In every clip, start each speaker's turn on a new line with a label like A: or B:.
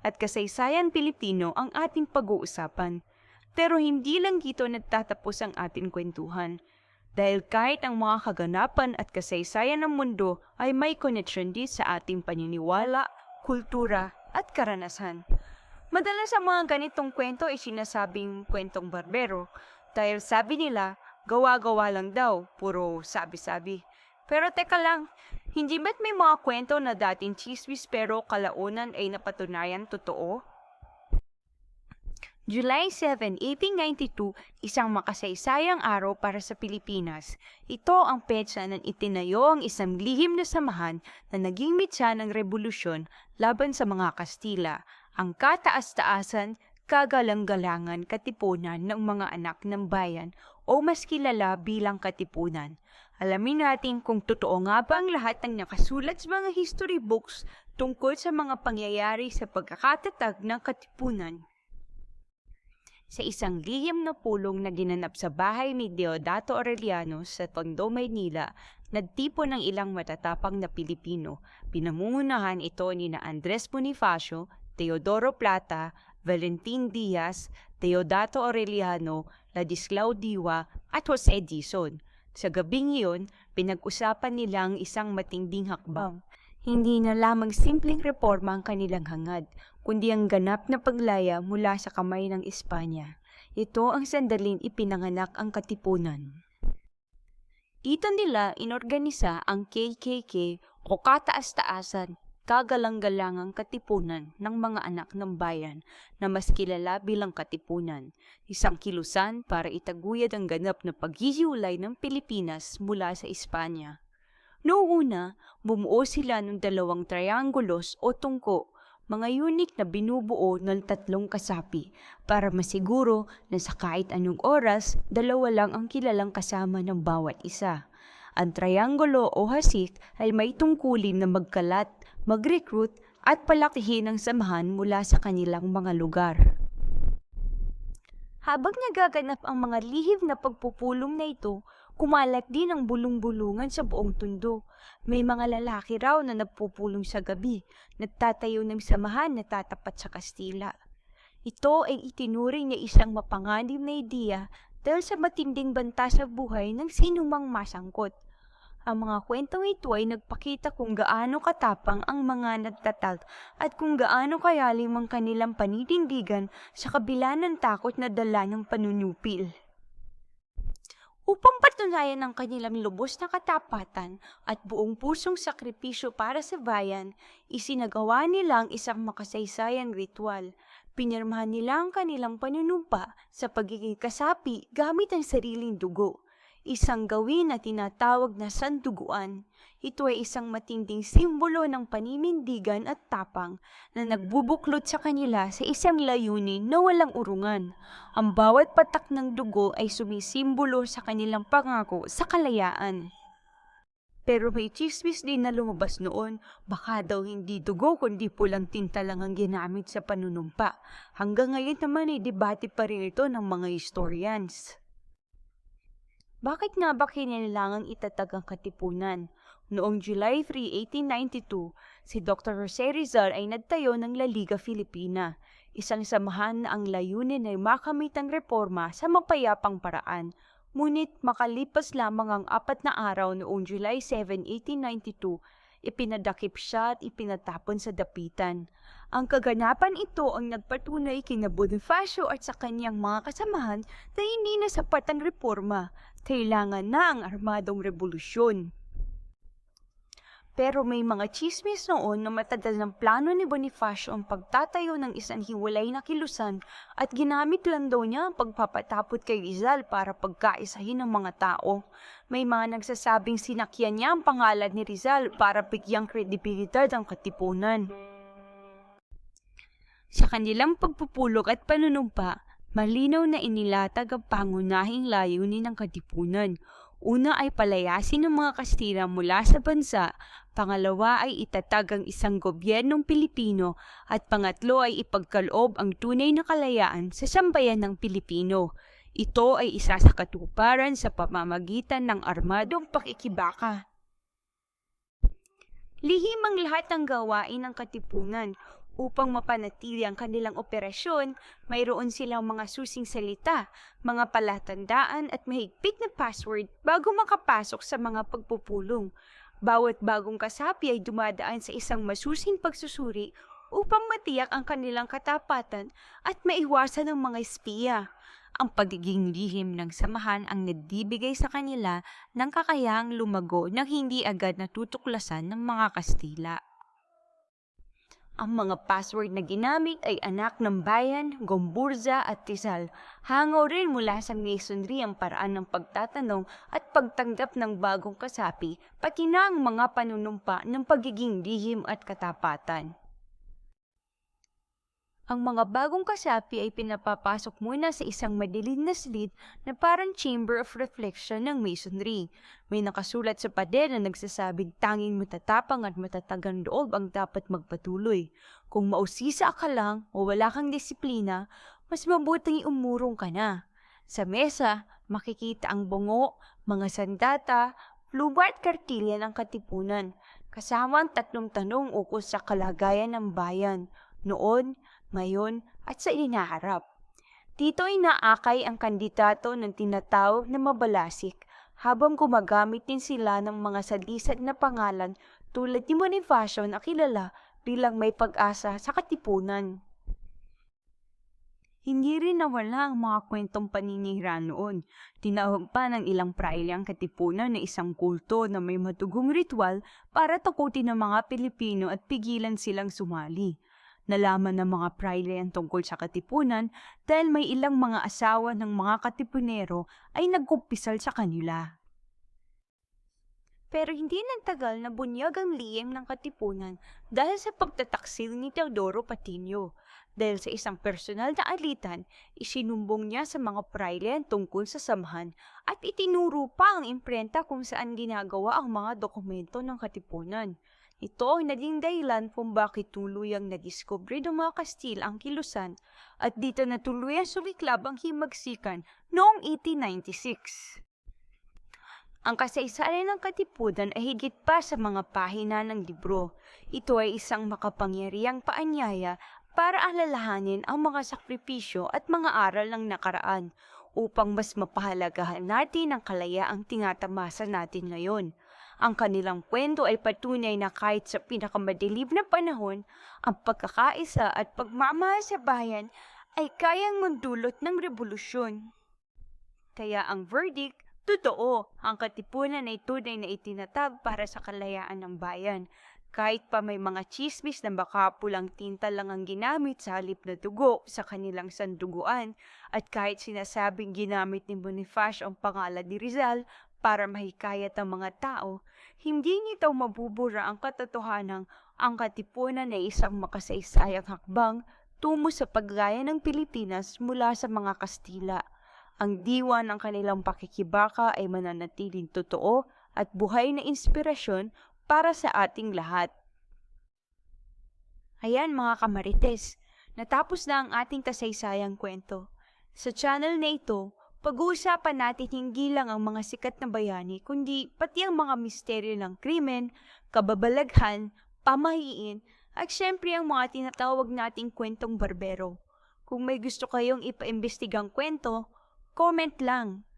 A: at kasaysayan Pilipino ang ating pag-uusapan. Pero hindi lang dito nagtatapos ang ating kwentuhan. Dahil kahit ang mga kaganapan at kasaysayan ng mundo ay may connection din sa ating paniniwala, kultura at karanasan. Madalas ang mga ganitong kwento ay sinasabing kwentong barbero dahil sabi nila, gawa-gawa lang daw, puro sabi-sabi. Pero teka lang, hindi ba't may mga kwento na dating chismis pero kalaunan ay napatunayan totoo? July 7, 1892, isang makasaysayang araw para sa Pilipinas. Ito ang petsa ng itinayo ang isang lihim na samahan na naging mitya ng revolusyon laban sa mga Kastila, ang kataas-taasan, kagalang-galangan katipunan ng mga anak ng bayan o mas kilala bilang katipunan. Alamin natin kung totoo nga ba ang lahat ng nakasulat sa mga history books tungkol sa mga pangyayari sa pagkakatatag ng katipunan. Sa isang lihim na pulong na ginanap sa bahay ni Deodato Aureliano sa Tondo, Maynila, nagtipo ng ilang matatapang na Pilipino. Pinangungunahan ito ni na Andres Bonifacio, Teodoro Plata, Valentin Diaz, Deodato Aureliano, Ladislao Diwa at Jose Dizon. Sa gabing iyon, pinag-usapan nilang isang matinding hakbang. Hindi na lamang simpleng reforma ang kanilang hangad, kundi ang ganap na paglaya mula sa kamay ng Espanya. Ito ang sandaling ipinanganak ang katipunan. Dito nila inorganisa ang KKK o kataas-taasan, kagalang-galangang katipunan ng mga anak ng bayan na mas kilala bilang katipunan, isang kilusan para itaguyod ang ganap na paghihiwalay ng Pilipinas mula sa Espanya. Noong una, bumuo sila ng dalawang triangulos o tungko, mga unit na binubuo ng tatlong kasapi para masiguro na sa kahit anong oras, dalawa lang ang kilalang kasama ng bawat isa. Ang triangulo o hasik ay may tungkulin na magkalat, mag-recruit at palakihin ang samahan mula sa kanilang mga lugar. Habang nagaganap ang mga lihim na pagpupulong na ito, kumalat din ang bulong-bulungan sa buong tundo. May mga lalaki raw na nagpupulong sa gabi, nagtatayo ng samahan na tatapat sa Kastila. Ito ay itinuring niya isang mapanganib na ideya dahil sa matinding banta sa buhay ng sinumang masangkot. Ang mga kwentong ito ay nagpakita kung gaano katapang ang mga nagtatal at kung gaano kayalim ang kanilang panitindigan sa kabila ng takot na dala ng panunupil. Upang patunayan ang kanilang lubos na katapatan at buong pusong sakripisyo para sa bayan, isinagawa nila ang isang makasaysayang ritual. Pinirmahan nila ang kanilang panunumpa sa pagiging kasapi gamit ang sariling dugo isang gawin na tinatawag na sanduguan. Ito ay isang matinding simbolo ng paninindigan at tapang na nagbubuklod sa kanila sa isang layunin na walang urungan. Ang bawat patak ng dugo ay sumisimbolo sa kanilang pangako sa kalayaan. Pero may chismis din na lumabas noon, baka daw hindi dugo kundi pulang tinta lang ang ginamit sa panunumpa. Hanggang ngayon naman ay debate pa rin ito ng mga historians. Bakit nga ba kinailangang itatag ang katipunan? Noong July 3, 1892, si Dr. Jose Rizal ay nagtayo ng La Liga Filipina, isang samahan na ang layunin ay makamit ang reforma sa mapayapang paraan. Ngunit makalipas lamang ang apat na araw noong July 7, 1892, ipinadakip siya at ipinatapon sa dapitan. Ang kaganapan ito ang nagpatunay kina Bonifacio at sa kanyang mga kasamahan na hindi na sapat ang reforma kailangan na ang armadong revolusyon. Pero may mga chismis noon na matagal ng plano ni Bonifacio ang pagtatayo ng isang hiwalay na kilusan at ginamit lang daw niya ang pagpapatapot kay Rizal para pagkaisahin ng mga tao. May mga nagsasabing sinakyan niya ang pangalan ni Rizal para bigyang kredibilidad ang katipunan. Sa kanilang pagpupulong at panunumpa, malinaw na inilatag ang pangunahing layunin ng katipunan. Una ay palayasin ng mga Kastila mula sa bansa, pangalawa ay itatag ang isang gobyernong Pilipino, at pangatlo ay ipagkaloob ang tunay na kalayaan sa sambayan ng Pilipino. Ito ay isa sa katuparan sa pamamagitan ng armadong pakikibaka. Lihim ang lahat ng gawain ng katipunan upang mapanatili ang kanilang operasyon, mayroon silang mga susing salita, mga palatandaan at mahigpit na password bago makapasok sa mga pagpupulong. Bawat bagong kasapi ay dumadaan sa isang masusing pagsusuri upang matiyak ang kanilang katapatan at maiwasan ng mga espiya. Ang pagiging lihim ng samahan ang nagbibigay sa kanila ng kakayahang lumago nang hindi agad natutuklasan ng mga Kastila. Ang mga password na ginamit ay anak ng bayan, gomburza at tisal. Hangaw rin mula sa masonry ang paraan ng pagtatanong at pagtanggap ng bagong kasapi, pati na ang mga panunumpa ng pagiging lihim at katapatan. Ang mga bagong kasapi ay pinapapasok muna sa isang madilim na slit na parang chamber of reflection ng masonry. May nakasulat sa pader na nagsasabing tanging matatapang at matatagang loob ang dapat magpatuloy. Kung mausisa ka lang o wala kang disiplina, mas mabuting umurong ka na. Sa mesa, makikita ang bungo, mga sandata, pluma at kartilya ng katipunan, kasama ang tatlong tanong ukol sa kalagayan ng bayan, noon, ngayon, at sa inaharap. Dito ay naakay ang kandidato ng tinatawag na mabalasik habang gumagamit din sila ng mga salisad na pangalan tulad ni Bonifacio na kilala bilang may pag-asa sa katipunan. Hindi rin nawala ang mga kwentong paninira noon. Tinawag pa ng ilang praile ang katipunan na isang kulto na may matugong ritual para takutin ng mga Pilipino at pigilan silang sumali. Nalaman ng mga praile ang tungkol sa katipunan dahil may ilang mga asawa ng mga katipunero ay nagkumpisal sa kanila. Pero hindi nagtagal na bunyag ang lihim ng katipunan dahil sa pagtataksil ni Teodoro Patino. Dahil sa isang personal na alitan, isinumbong niya sa mga praile ang tungkol sa samahan at itinuro pa ang imprenta kung saan ginagawa ang mga dokumento ng katipunan. Ito ang naging dahilan kung bakit tuluyang nadiskubre ng mga Kastil ang kilusan at dito na tuluyang sumiklab ang himagsikan noong 1896. Ang kasaysayan ng katipunan ay higit pa sa mga pahina ng libro. Ito ay isang makapangyarihang paanyaya para alalahanin ang mga sakripisyo at mga aral ng nakaraan upang mas mapahalagahan natin ang kalayaang tinatamasa natin ngayon. Ang kanilang kwento ay patunay na kahit sa pinakamadilib na panahon, ang pagkakaisa at pagmamahal sa bayan ay kayang mundulot ng revolusyon. Kaya ang verdict, totoo, ang katipunan ay tunay na itinatag para sa kalayaan ng bayan. Kahit pa may mga chismis na baka pulang tinta lang ang ginamit sa halip na dugo sa kanilang sanduguan, at kahit sinasabing ginamit ni Bonifacio ang pangalan ni Rizal para mahikayat ang mga tao, hindi nito mabubura ang katotohanang ang katipunan ay isang makasaysayang hakbang tungo sa paggaya ng Pilipinas mula sa mga Kastila. Ang diwa ng kanilang pakikibaka ay mananatiling totoo at buhay na inspirasyon para sa ating lahat. Ayan mga kamarites, natapos na ang ating kasaysayang kwento. Sa channel na ito, pag-uusapan natin hindi lang ang mga sikat na bayani, kundi pati ang mga misteryo ng krimen, kababalaghan, pamahiin, at syempre ang mga tinatawag nating kwentong barbero. Kung may gusto kayong ipaimbestigang kwento, comment lang.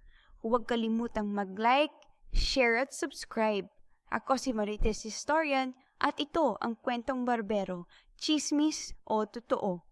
A: Huwag kalimutang mag-like, share at subscribe. Ako si Marites Historian at ito ang kwentong barbero, chismis o totoo.